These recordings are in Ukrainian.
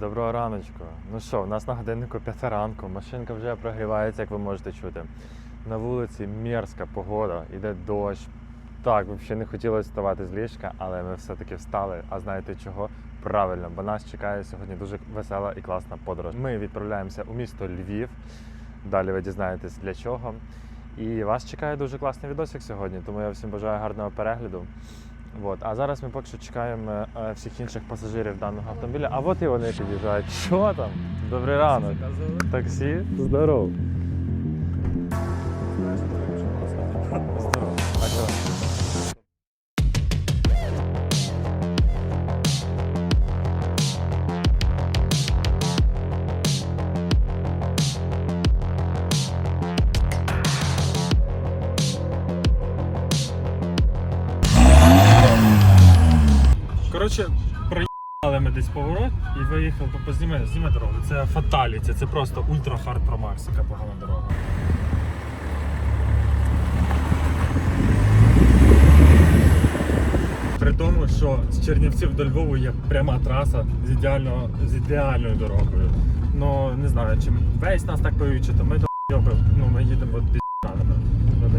Доброго раночку. Ну що, у нас на годиннику п'ята ранку, машинка вже прогрівається, як ви можете чути. На вулиці мерзка погода, іде дощ. Так, взагалі не хотілося вставати з ліжка, але ми все-таки встали. А знаєте чого? Правильно, бо нас чекає сьогодні дуже весела і класна подорож. Ми відправляємося у місто Львів. Далі ви дізнаєтесь для чого. І вас чекає дуже класний відосик сьогодні, тому я всім бажаю гарного перегляду. От. А зараз ми поки що чекаємо е, всіх інших пасажирів даного автомобіля. А от і вони під'їжджають. Що там? Добрий ранок. Таксі? Здоров. Здоров. Коротше, проїхали ми десь поворот і виїхав по зніме, зніме дорогу. Це фаталіті, це просто ультра хард про Макс, яка погана дорога. При тому, що з Чернівців до Львову є пряма траса з, ідеально, з ідеальною дорогою. Ну не знаю, чи весь нас так поють, чи то ми до ну ми їдемо от.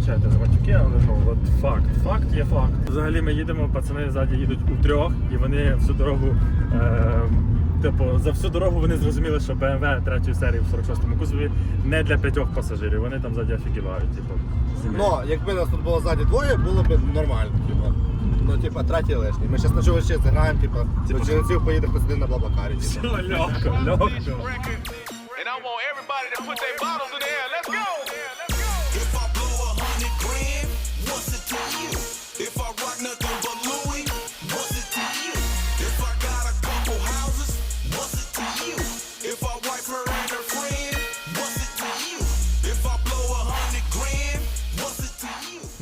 Вибачайте за матюки, але ну от факт. Факт є факт. Взагалі ми їдемо, пацани ззаді їдуть у трьох, і вони всю дорогу. Е- Типу, за всю дорогу вони зрозуміли, що BMW 3 серії в 46-му кузові не для п'ятьох пасажирів. Вони там ззаді офігівають. Типу, Но якби нас тут було ззаді двоє, було б нормально. Типа. Ну, типа, третій лишній. Ми зараз на чого ще зіграємо, типа, до Чернівців поїдемо посидимо на Блаблакарі. Все легко, легко.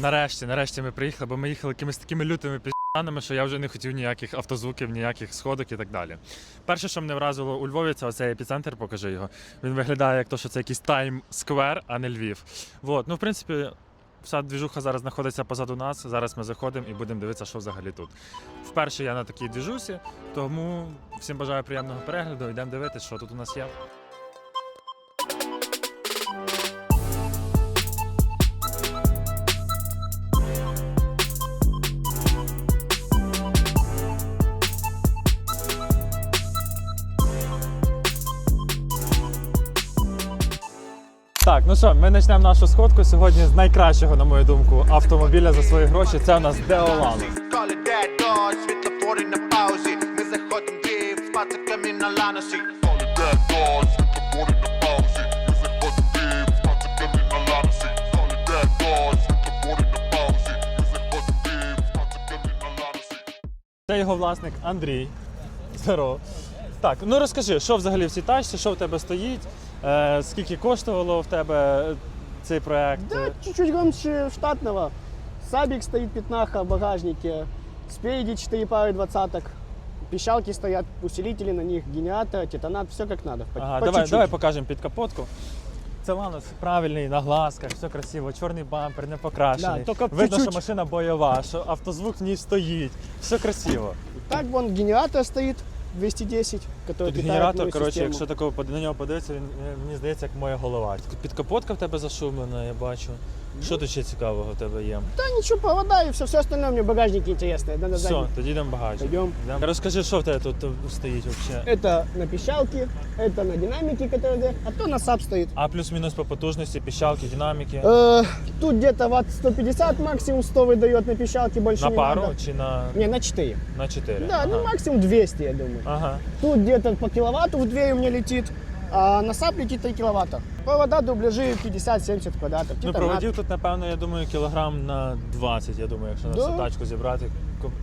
Нарешті, нарешті ми приїхали, бо ми їхали якимись такими лютими пізданами, що я вже не хотів ніяких автозвуків, ніяких сходок і так далі. Перше, що мене вразило у Львові, це оцей епіцентр, покажи його. Він виглядає як то, що це якийсь Тайм Сквер, а не Львів. Вот. Ну, в принципі, вся двіжуха зараз знаходиться позаду нас. Зараз ми заходимо і будемо дивитися, що взагалі тут. Вперше я на такій двіжусі, тому всім бажаю приємного перегляду. Йдемо дивитися, що тут у нас є. Так, ну що, ми почнемо нашу сходку сьогодні з найкращого, на мою думку, автомобіля за свої гроші. Це у нас Деолан. Це його власник Андрій. Здорово. Так, ну розкажи, що взагалі в цій тачці, що в тебе стоїть, е, скільки коштувало в тебе цей проект? Да, чуть-чуть громче штатного. Сабик стоит пятнаха в багажнике. Спереди 4 пары двадцаток. Пищалки стоят, усилители на них, генератор, титанат, все как надо. По, Ага, по давай, чуть-чуть. давай покажемо під капотку. Це Ланос правильний на глазках, все красиво, чорний бампер, не покрашений. Да, тільки Видно, що чуть-чуть. машина бойова, що автозвук в ній стоїть. Все красиво. Так, вон генератор стоит 210, который Тут генератор, Короче, коротше, якщо такого на нього подивитися, він е, мені здається, як моя голова. Підкапотка в тебе зашумлена, я бачу. Що тут ще цікавого в тебе є? Да ничего, провода и все, все остальное мне в багажнике интересное. Да, на Все, заднем. тоді йдемо багажник. Пойдем. Йдемо. Розкажи, що в тебе тут е, стоїть взагалі? Это на пищалке, это на динамике, который, а то на САП стоит. А плюс-мінус по потужності, піщалки, динаміки. Э, тут где-то ватт 150, максимум 100 выдает на пищалке, больше На не пару надо. чи на, Не, на 4. на 4? Да, ну максимум 200, я думаю. Ага. Тут где-то по киловатту в двери у меня летит, а на САП летит 3 киловатта. Провода, дубляжи 50-70 квадратов. Ну, проводів тут, напевно, я думаю, кілограм на 20, я думаю, якщо на всю тачку зібрати,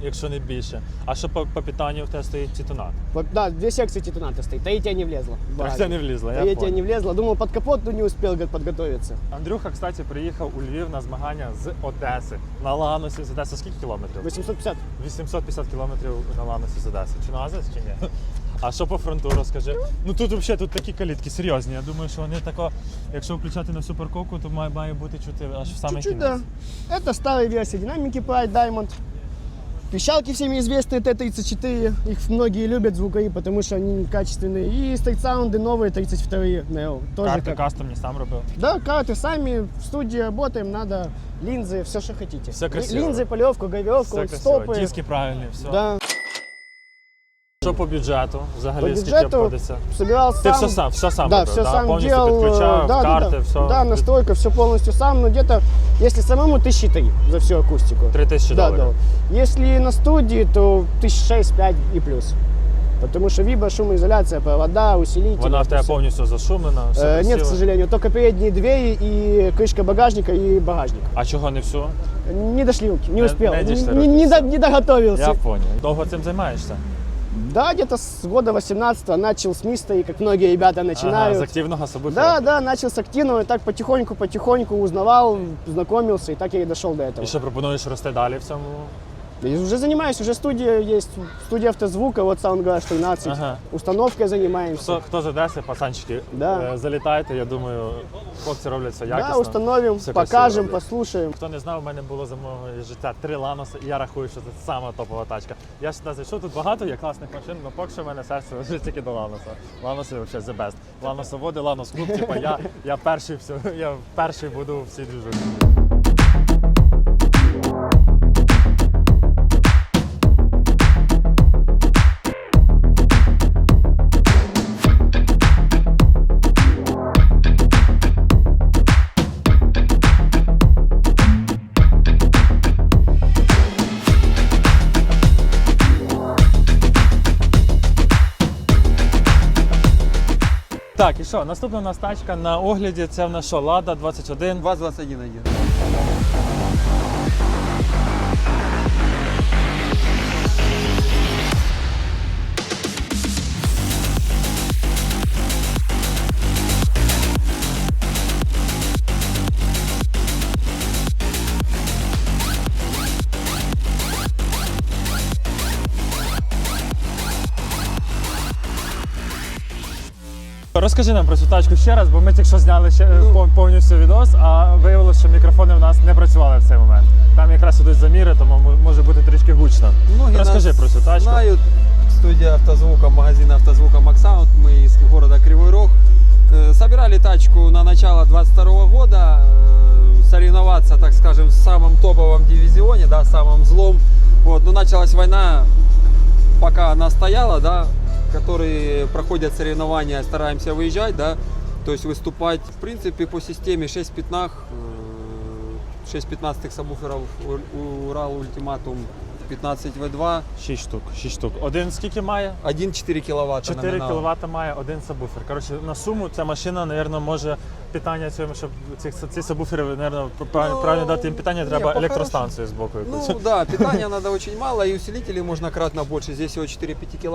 якщо не більше. А що по, по питанню в тебе стоїть титанат? Вот, да, две секции титаната стоит. Третья не влезла. в Третя багажник. не влізла, я понял. не влезла. Думал, под капот, не успел говорит, подготовиться. Андрюха, кстати, приїхав у Львів на змагання з Одеси. На Ланосі з Одеси скільки кілометрів? 850. 850 кілометрів на Ланосі з Одеси. Чи на Азис, чи ні? А що по фронту розкажи? Ну тут взагалі тут такі калітки серйозні. Я думаю, що вони тако, якщо включати на всю парковку, то має, має бути чути аж в саме Чуть-чуть, кінець. да. Это старая версия динамики Pride Diamond. Пищалки всеми известные Т-34, их многие любят звукари, потому что они качественные. И стрит-саунды новые 32-е Neo, тоже Карти как. кастомні сам робив. Да, карты сами, в студии работаем, надо линзы, все, что хотите. Всё Ли- красиво. Линзы, полевку, говелку, Все красиво. стопы. Диски правильні, все. Да, Що по бюджету? Взагалі По скільки бюджету обходиться? собирал Ти сам. все сам, все сам Да, робив, все сам повністю делал. э, підключав, да, карти, да, да. все. Да, настройка, все полностью сам, но где-то, если самому, тысячи три за всю акустику. Три тисячі Да, доларів. да. Если на студии, то тысяч шесть-пять и плюс. Потому что вибо, шумоизоляция, провода, усилители. Вона в это тебе всё. повністю зашумлена, все Э, Нет, к красиво. сожалению, только передние двери и крышка багажника и багажник. А чого не всю? Не дошли руки, не Не- успел, не не, дошли не- руки, не всё. до- не доготовился. Я понял. Довго цим займаєшся? Да, где-то с года 18 начал с миста, и как многие ребята начинают. Ага, с активного события. Да, да, начал с активного, и так потихоньку, потихоньку узнавал, знакомился, и так я и дошел до этого. І що пропонуєш рости далі в цьому? И уже занимаюсь, уже студия есть, студия автозвука, вот Soundgarage 13. Ага. Установкой занимаемся. Хто, хто з Одеси, пацанчики, Да. е, залітайте, я думаю, хлопці роблять все якісно. Да, установим, Все красиво покажем, роблять. послушаем. Хто не знав, у мене було за мого життя три ланоси, і я рахую, що це сама топова тачка. Я сюди зайшов, тут багато є класних машин, але поки що в мене серце лежить тільки до ланоса. Ланоси взагалі the best. Ланосоводи, ланос клуб, типа я, я перший все, я перший буду в цій Так, і що, наступна у нас тачка на огляді, це в нас що, Лада 21. ВАЗ-21 один. Розкажи нам про цю тачку ще раз, бо ми тільки що зняли ще Ну. пов- повністю відос, а виявилося, що мікрофони в нас не працювали в цей момент. Там якраз ідуть заміри, тому м- може бути трішки гучно. Многие Розкажи нас про цю тачку. Знают студия автозвука, магазин автозвука Максаут. Мы из города Кривой Рог. Э, Собирали тачку на начало 22 года. э, Соревноваться, так скажем, в самом топовом дивизионе, да, самом злом. Вот, но началась война, пока она стояла, да, которые проходят соревнования, стараемся выезжать, да, то есть выступать. В принципе, по системе 6 пятнах, э, 6 15 сабвуферов У- Урал Ультиматум 15 В2, 6 штук. 6 штук. Один скільки має? 1,4 киловатта 4 номинал. кВт має один сабвуфер. Коротше, на суму ця машина, мабуть, може питання цьому, щоб цих ці сабвуфери, мабуть, правильно, Ну, правильно дати їм питання, ні, треба по-хорошому. електростанцію з боку якусь. Ну да, питания надо очень мало, и усилителей можно кратно больше. Здесь всего 4 5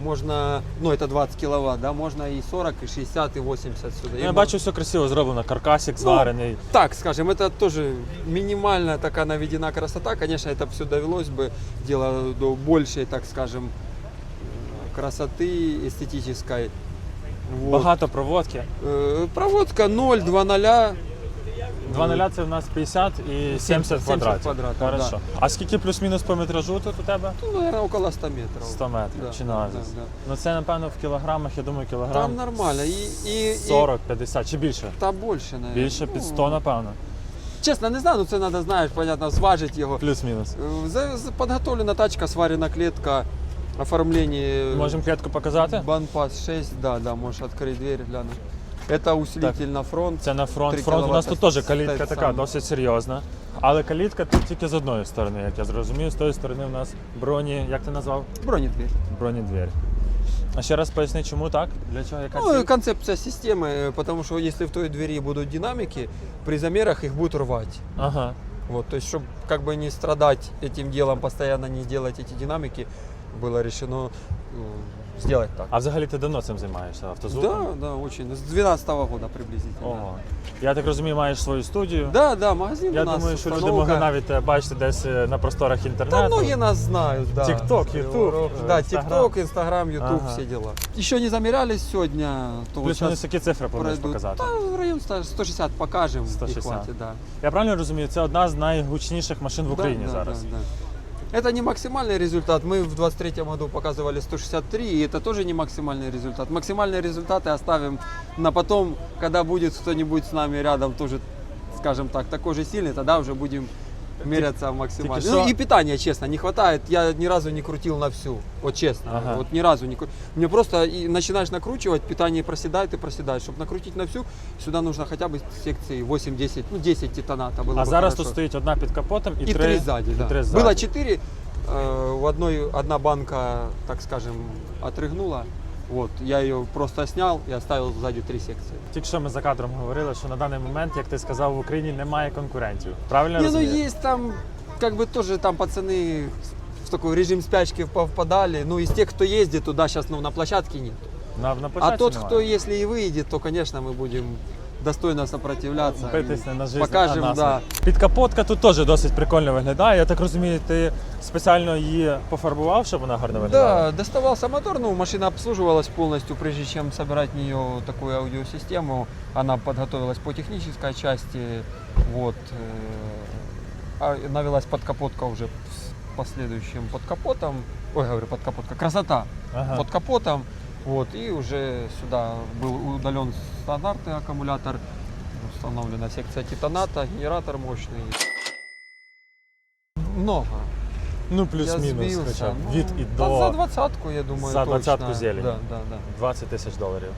киловаттника. Можно, ну это 20 киловатт, да, можно и 40, и 60, и 80 сюда. Ну, И я мон- бачу, все красиво зроблено, каркасик зварений. Так, скажем, это тоже минимальная такая наведена красота. Конечно, это все довелось бы дело до большей, так скажем, красоты эстетической. Вот. Багато проводки. Э, Проводка 0, 2 0. 2 нуля це в нас 50 і 70 70 квадратів. квадратів, Хорошо. да. А скільки плюс-мінус по метражу тут у тебе? Ну, наверное, около 100 метров. 100 метрів Да, чи назис. да, да. Ну це напевно в кілограмах, я думаю, кілограм Там нормально. И, и, 40, 50 чи більше. Та більше, наверное. Більше під Ну, 100, напевно. Чесно, не знаю, ну це треба, знаєш, понятно, зважити його. Плюс-мінус. Е, за- за- Подготовлена тачка, сварена клетка, оформление. Можемо клітку показати? Банпас 6, да, да, можешь открыть дверь, глянуть. Это усилитель на фронт. Це на фронт. Три Фронт у нас тут кіловата теж калітка стоїть така сам. досить серйозна. Але калітка тут тільки з одної сторони, як я зрозумів. З тої сторони у нас броні, як ти назвав? Бронедверь. Бронедвір. А ще раз поясни, чому так? Для чого яка Ну, ціль? и концепция системы, э, потому что если в той двери будут динамики, при замерах их будут рвать. Ага. Вот, то есть, чтобы как бы не страдать этим делом, постоянно не делать эти динамики, было решено ну, сделать так. А взагалі ти давно цим займаєшся автозвуком? Да, да, очень. С 12 года приблизительно. Ого. Я так розумію, маєш свою студію. Да, да, магазин Я у нас думаю, що люди установка. могли навіть тебе бачити десь е, на просторах Да, інтернету. многие нас знают, да. Кривой YouTube, Рог. э, Да. TikTok, Instagram, YouTube, Ага. все дела. Еще не замерялись сегодня, то вот Плюс-мінус сейчас які цифри плануєш пройдут. показати. Да, в район 100 160 покажем 160. и хватит, да. Я правильно розумію, це одна з найгучніших машин в Україні да, зараз. Да, да. Это не максимальный результат. Мы в 23 году показывали 163, и это тоже не максимальный результат. Максимальные результаты оставим на потом, когда будет кто-нибудь с нами рядом тоже, скажем так, такой же сильный, тогда уже будем меряться максимально. тільки Ну що- и питание, честно, не хватает. Я ни разу не крутил на всю. Вот честно. Ага. Вот ни разу не крутил. Мне просто и начинаешь накручивать, питание проседает и проседает. Чтобы накрутить на всю, сюда нужно хотя бы секции 8-10, ну 10 титаната было А бы зараз хорошо. тут стоїть одна під капотом і, И три сзади, да. три Было ззаді. четыре, э, у одной одна банка, так скажем, отрыгнула. Вот, я ее просто снял и оставил сзади три секции. Тільки що ми за кадром говорили, що на даний момент, як ти сказав, в Україні немає конкурентів. Правильно я Не, ну розумію? есть там, как бы тоже там пацаны в такой режим спячки повпадали. Ну, из тех, кто ездит туда сейчас, ну, на площадке нет. На, на А площадці тот, немає. кто если и выйдет, то, конечно, мы будем достойно сопротивляться. Битись не на жизнь, покажем, а на да. Підкапотка тут теж досить прикольно виглядає. Я так розумію, ти спеціально її пофарбував, щоб вона гарно виглядала? Да, доставался мотор, ну, машина обслуживалась полностью, прежде чем собирать в нее такую аудиосистему. Она подготовилась по технической части, вот, э, а навелась подкапотка уже с последующим под капотом, ой, говорю, под капотка, красота Ага. под капотом, вот, и уже сюда был удален стандартный аккумулятор, установлена секция титаната, генератор мощный. Много. Ну, Я плюс-мінус, сбился. хоча б Ну, від і да до За двадцатку, я думаю, За точно. двадцатку зелень. Да, да, да. 20 тисяч доларів.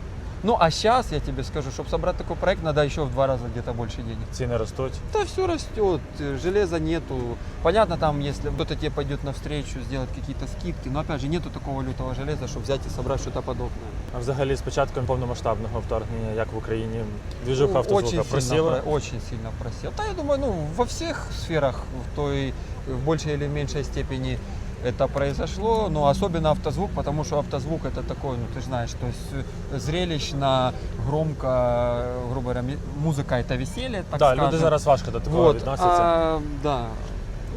Ну, а сейчас я тебе скажу, чтобы собрать такой проект, надо еще в два раза где-то больше денег. Ціни ростуть. Да все растет, э, железа нету. Понятно, там, если кто-то тебе пойдет навстречу, сделать какие-то скидки, но опять же, нету такого лютого железа, чтобы взять и собрать что-то подобное. А взагалі з початком повномасштабного вторгнення, як в Україні, двіжуха Ну, автозвука очень просіла. Сильно, про- очень сильно просел. Да, я думаю, ну, во всех сферах, в той, в большей или меньшей степени это произошло, но особенно автозвук, потому что автозвук это такой, ну ты ж знаешь, то есть э, зрелищно, громко, э, грубо говоря, ми- музыка это веселье, так Да, скажем. люди зараз важко до такого вот, відносяться. а, да.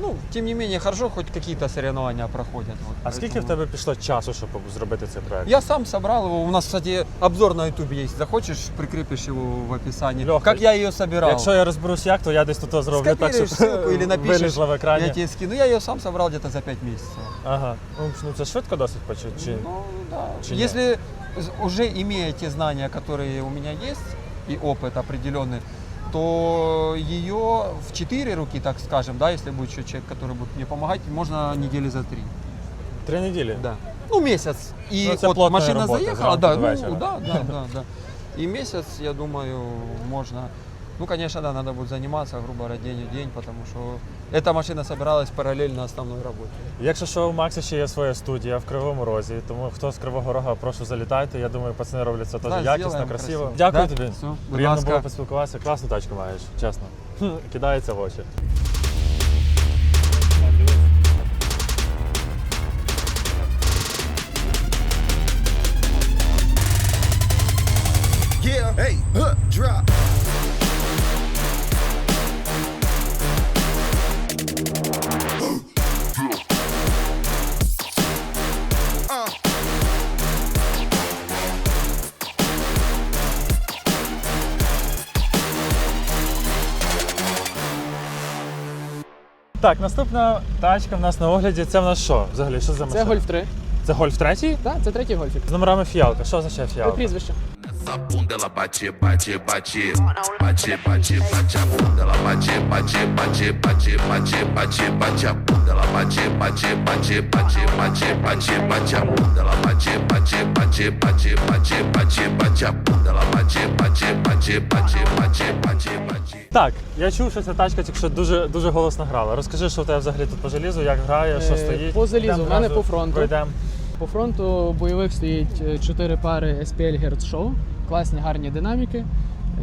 Ну, тем не менее, хорошо, хоть какие-то соревнования проходят. Вот, А скільки в поэтому- тебе пішло часу, щоб зробити цей проект? я сам собрал его. У нас, кстати, обзор на YouTube есть. Захочешь, прикрепишь его в описании. Лёха, как я ее собирал. Якщо я розберусь як, то я десь тут зроблю так, щоб Скопируешь ссылку или напишешь, вилізла в екрані. я тебе скину. Я ее сам собрал где-то за 5 месяцев. Ага. Ну, ну це швидко досить почти. Чи... Ну, да. Чи нет? Если з- уже имея те знания, которые у меня есть, и опыт определенный, то ее в 4 руки, так скажем, да, если будет еще человек, который будет мне помогать, можно недели за 3. Три неділі? Да. Ну, месяц. И Ну, вот машина работа, заехала, да, ну, да, да, да, да. И месяц, я думаю, можно. Ну, конечно, да, надо будет заниматься, грубо говоря, день в день, потому что эта машина собиралась параллельно основной работе. Якщо що, у Макса ще є своя студія в Кривому Розі, тому хто з Кривого Рога, прошу залітайте. Я думаю, пацани роблять це теж Да, якісно, зробимо красиво. красиво. Дякую Да? тобі. Все, будь Приємно ласка. було поспілкуватися. Класну тачку маєш, чесно. Кидається в очі. Yeah, hey, huh, drop. Так, наступна тачка в нас на огляді. Це в нас що? Взагалі, що за машина? Це Гольф 3. Це Гольф третій? Так, це третій гольфік. З номерами фіалка. Що означає Це фіалка? прізвище. Essa bunda ela bate, bate, bate, bate, bate, bate a bunda, ela bate, bate, bate, bate, bate, bate, bate a bunda, ela bate, bate, bate, bate, bate, bate, bate a bunda, ela bate, bate, bate, bate, bate, bate, bate a bunda, ela bate, bate, bate, bate, bate, bate, bate. Так, я чув, що ця тачка тільки що дуже, дуже голосно грала. Розкажи, що в тебе взагалі тут по желізу, як грає, що Е, стоїть. по залізу, в мене по фронту. Пройдемо. По фронту бойових стоїть чотири пари SPL Hertz Show, класні гарні динаміки,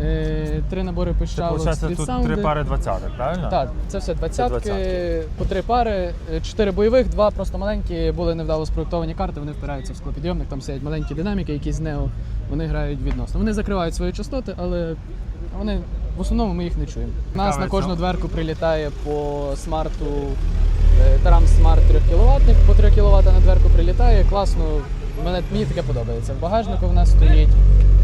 е, три набори Це, пищалок, виходить, тут стріт-саунди. три пари двадцяток, правильно? Так, це все двадцятки, по три пари, е, чотири бойових, два просто маленькі, були невдало спроєктовані карти, вони впираються в склопідйомник, там сидять маленькі динаміки, які з нео, вони грають відносно. Вони закривають свої частоти, але вони в основному ми їх не чуємо. У нас на кожну дверку прилітає по смарту е, Тарам Smart 3 кВт, по 3 кВт на дверку прилітає. Класно, мене, мені таке подобається. В багажнику в нас стоїть.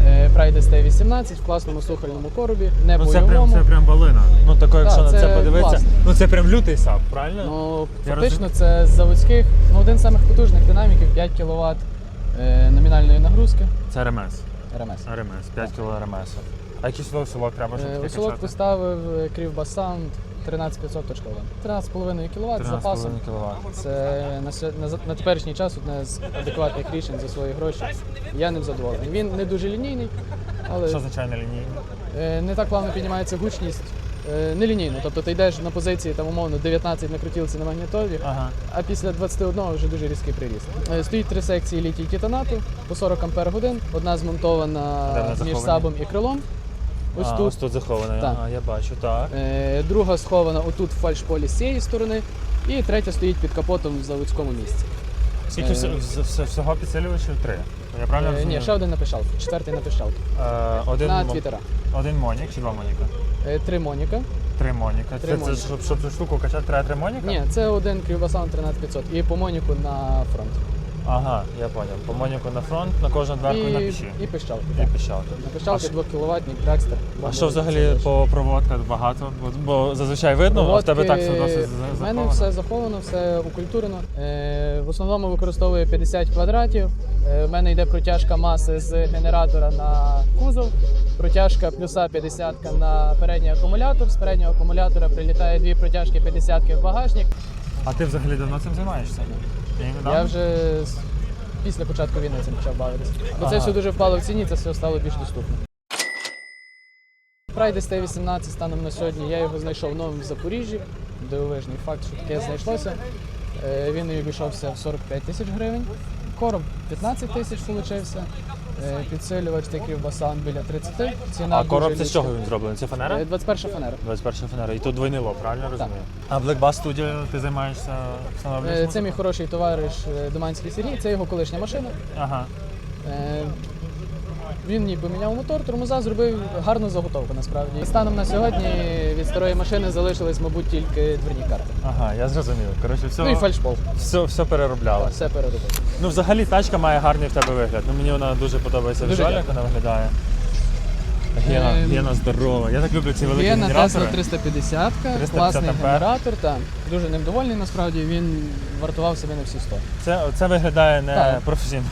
Е, Прайдес Т-18 в класному сухальному коробі, не ну, це прям, це прям балина. Ну тако, якщо на це, це подивитися, класно. ну це прям лютий сап, правильно? Ну, Я фактично, розумію. це з заводських, ну один з самих потужних динаміків 5 кВт е, номінальної нагрузки. Це РМС. РМС. РМС, 5 кг РМС. А який силовий силок треба щоб Е, поставив е, У качати? 13% 13,5 кВт з запасом. Це на, на, на теперішній час одне з адекватних рішень за свої гроші. Я не задоволений. Він не дуже лінійний, Що означає не лінії? Е, не так плавно піднімається гучність. Е, не лінійно. тобто ти йдеш на позиції там умовно 19 на крутілці на магнітолі, Ага. а після 21 вже дуже різкий приріст. Е, стоїть три секції літій титанату по 40 ампер годин. Одна змонтована між сабом і крилом, Ось а, тут. Ось тут заховано. Так. Ага, я бачу, так. Е, Друга схована отут в фальшполі з цієї сторони. І третя стоїть під капотом в заводському місці. Скільки Е, вс- вс- вс- всього підсилювачів? Три. Я правильно Е, розумію? Ні, ще один на пишалку, четвертий на пишалку. Е, один, На твіттера. один монік чи два моніка? Е, Три Моніка. Три моніка. Три це, це щоб, щоб цю штуку качати, треба три моніка? Ні, це один Крівбасан 13500 і по Моніку на фронт. Ага, я поняв. По моніку на фронт, на кожну дверку і, на піші. і пищалка. І піщалки. На пищалки що- 2 кВт, Дрекстер. А що взагалі по проводках багато? Бо, бо зазвичай видно, а в тебе так все досить У мене все заховано, все укультурено. Е, в основному використовую 50 квадратів. Е, в мене йде протяжка маси з генератора на кузов, протяжка плюса 50 на передній акумулятор. З переднього акумулятора прилітає дві протяжки 50 в багажник. А ти взагалі давно цим займаєшся? Недавно? Я вже з- після початку війни цим почав бавитися. Бо це все дуже впало в ціні, це все стало більш доступно. Pride ST18 станом на сьогодні я його знайшов новим в Запоріжжі. Дивовижний факт, що таке знайшлося. Е, Він обійшовся в 45 тисяч гривень. Короб 15 тисяч получився. Е, Підсилювач такий басан біля 30. Ціна А дуже короб це з чого він зроблений? Це фанера? Е, 21 фанера. 21 фанера. І тут двойний лоб, правильно розумію? А Black Bass Studio ти займаєшся Е, встановлюєш? Це мій хороший товариш е, Доманський Сергій, це його колишня машина. Ага. Е, Він мені поміняв мотор, тормоза зробив гарну заготовку насправді. Станом на сьогодні від старої машини залишились, мабуть, тільки дверні карти. Ага, я зрозумів. Коротше, все, Ну і фальшпол. все, все переробляли. Все переробив. Ну, взагалі, тачка має гарний в тебе вигляд. Ну, мені вона дуже подобається Дуже візуально, як вона виглядає. Гена, Ем, Гена здорова. Я так люблю ці великі Є на генератори. Tesla 350, 350 класний ампер. генератор. Так. Дуже ним довольний насправді. Він вартував себе на всі 100. Це, це виглядає не Так. професійно.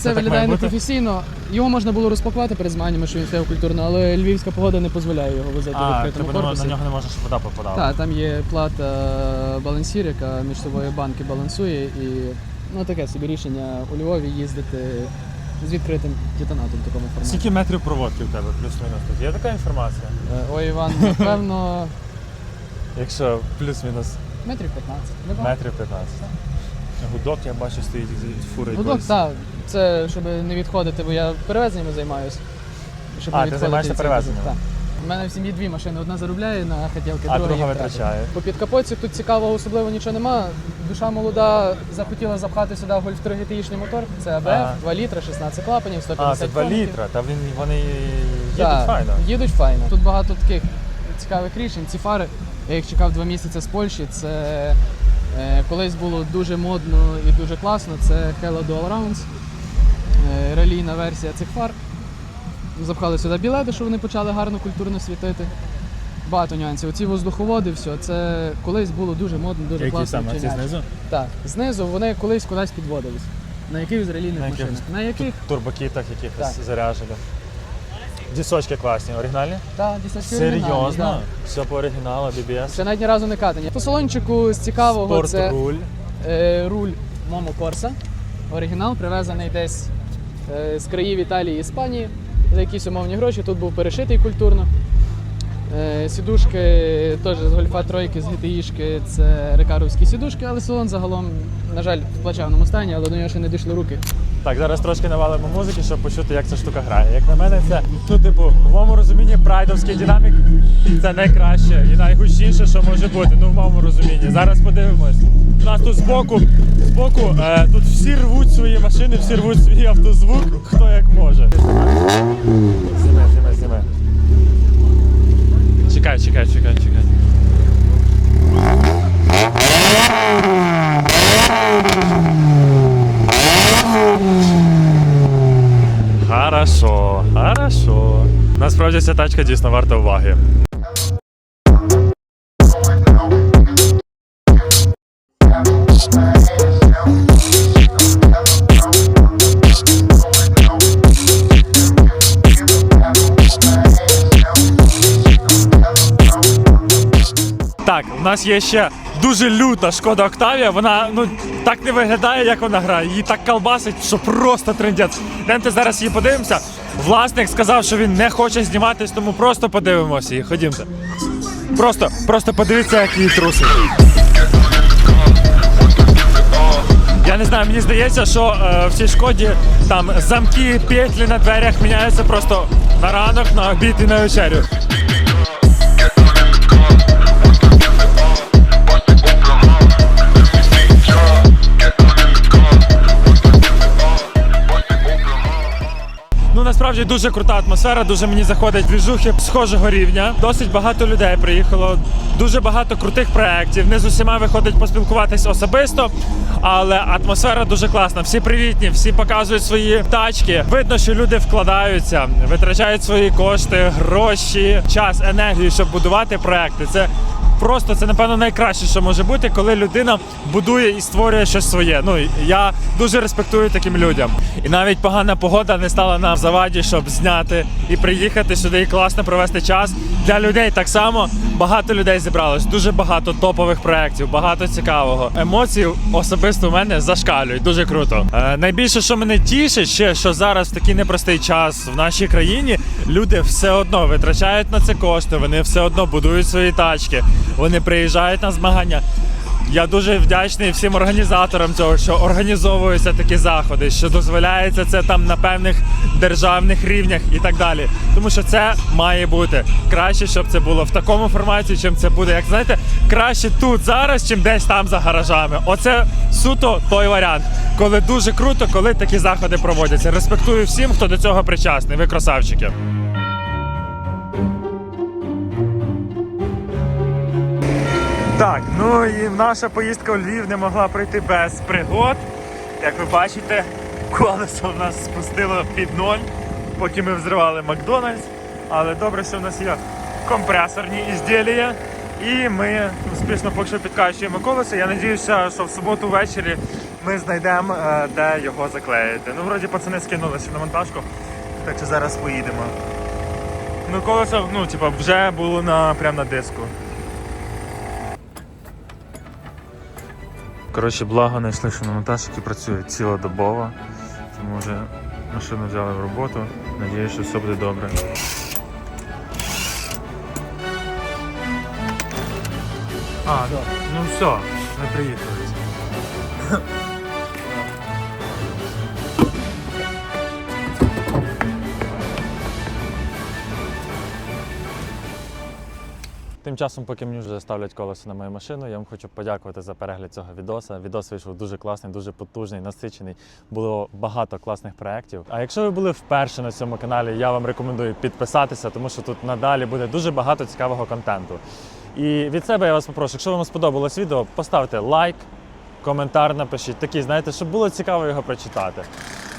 Це виглядає непрофесійно. Його можна було розпакувати перед змаганнями, що він стояв культурно, але львівська погода не дозволяє його возити в А, відкритому тобто на, корпусі. на нього не можна, щоб вода попадала. Так, там є плата балансір, яка між собою банки балансує, і ну таке собі рішення у Львові їздити з відкритим титанатом в такому форматі. Скільки метрів проводки в тебе, плюс-мінус тут? Є така інформація? Е, Ой, Іван, напевно, Якщо плюс-мінус метрів 15. Небагато. метрів 15. Гудок я бачу стоїть з фури. Гудок, якоїсь. так. Це щоб не відходити, бо я перевезеннями займаюся. Щоб А, не ти відходити займаєшся від цих перевезеннями? Так. У мене в сім'ї дві машини. Одна заробляє на хотілки, А друга їх тратить. витрачає. По підкапотці тут цікавого особливо нічого нема. Душа молода захотіла запхати сюди гольф 3 GTI мотор. Це АБФ, Ага. 2 літра, 16 клапанів, 150 А, це 2 коніків. літра, та він, вони їдуть Так, файно. Їдуть файно. Тут багато таких цікавих рішень. Ці фари, я їх чекав два місяці з Польщі. Це е, колись було дуже модно і дуже класно. Це Hello Dual Rounds, релійна версія цих фар. Запхали сюди білети, щоб вони почали гарно культурно світити. Багато нюансів. Оці воздуховоди, все, це колись було дуже модно, дуже Які класно. саме ці вчиняти. знизу? Так, знизу вони колись кудись підводились. На якихось релійних На машинах. якихось На яких? Турбокітах якихось Так. заряджених. Дісочки класні, оригінальні? Так, десятки оригінальні, Серйозно? да. Все по оригіналу, BBS. Ще навіть ні разу не катані. По салончику з цікавого це Спортруль. е, руль Momo Corsa. Оригінал привезений десь е, з країв Італії і Іспанії за якісь умовні гроші. Тут був перешитий культурно. Е, сідушки теж з гольфа тройки, з GTI-шки, це рекаровські сідушки, але салон загалом, на жаль, в плачевному стані, але до нього ще не дійшли руки. Так, зараз трошки навалимо музики, щоб почути, як ця штука грає. Як на мене, це, ну, типу, в моєму розумінні прайдовський динамік це найкраще і найгучніше, що може бути. Ну, в моєму розумінні. Зараз подивимось. У нас тут збоку, збоку, е, тут всі рвуть свої машини, всі рвуть свій автозвук, хто як може. Зніми, зніми, зніми. Чекай, чекай, чекай, чекай. Хорошо, хорошо. Насправді ця тачка дійсно варта уваги. Так, у нас є ще дуже люта шкода Октавія. Вона ну так не виглядає, як вона грає. Її так колбасить, що просто трендець. Йдемте зараз її подивимося. Власник сказав, що він не хоче зніматись, тому просто подивимося її. Ходімте. Просто, просто подивіться, як її трусить. Я не знаю, мені здається, що е, в цій шкоді там замки, петлі на дверях міняються просто на ранок, на обід і на вечерю. Дуже крута атмосфера, дуже мені заходить двіжухи схожого рівня. Досить багато людей приїхало, дуже багато крутих проєктів. Не з усіма виходить поспілкуватись особисто, але атмосфера дуже класна. Всі привітні, всі показують свої тачки. Видно, що люди вкладаються, витрачають свої кошти, гроші, час, енергію, щоб будувати проекти. Це Просто це напевно найкраще, що може бути, коли людина будує і створює щось своє. Ну я дуже респектую таким людям. І навіть погана погода не стала нам заваді, щоб зняти і приїхати сюди і класно провести час. Для людей так само багато людей зібралось, дуже багато топових проєктів, багато цікавого. Емоції особисто у мене зашкалюють. Дуже круто. Е, найбільше, що мене тішить, ще що зараз в такий непростий час в нашій країні люди все одно витрачають на це кошти, вони все одно будують свої тачки, вони приїжджають на змагання. Я дуже вдячний всім організаторам цього, що організовуються такі заходи, що дозволяється це там на певних державних рівнях і так далі. Тому що це має бути краще, щоб це було в такому форматі, чим це буде. Як знаєте, краще тут зараз, чим десь там за гаражами. Оце суто той варіант, коли дуже круто, коли такі заходи проводяться. Респектую всім, хто до цього причасний. Ви красавчики. Так, ну і наша поїздка у Львів не могла пройти без пригод. Як ви бачите, колесо в нас спустило під ноль, поки ми взривали Макдональдс. Але добре, що в нас є компресорні ізділля. І ми успішно поки що підкачуємо колесо. Я сподіваюся, що в суботу ввечері ми знайдемо, е, де його заклеїти. Ну, вроді пацани скинулися на монтажку, так що зараз поїдемо. Ну, колесо, ну, типа, вже було на, прямо на диску. Коротше, благо знайшли, що на монтаж, працює цілодобово. Тому вже машину взяли в роботу. Надіюсь, що все буде добре. А, ну все, ми приїхали. Тим часом, поки мені вже ставлять колесо на мою машину, я вам хочу подякувати за перегляд цього відоса. Відос вийшов дуже класний, дуже потужний, насичений. Було багато класних проєктів. А якщо ви були вперше на цьому каналі, я вам рекомендую підписатися, тому що тут надалі буде дуже багато цікавого контенту. І від себе я вас попрошу, якщо вам сподобалось відео, поставте лайк, коментар напишіть, такий, знаєте, щоб було цікаво його прочитати.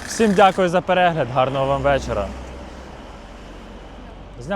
Всім дякую за перегляд, гарного вам вечора.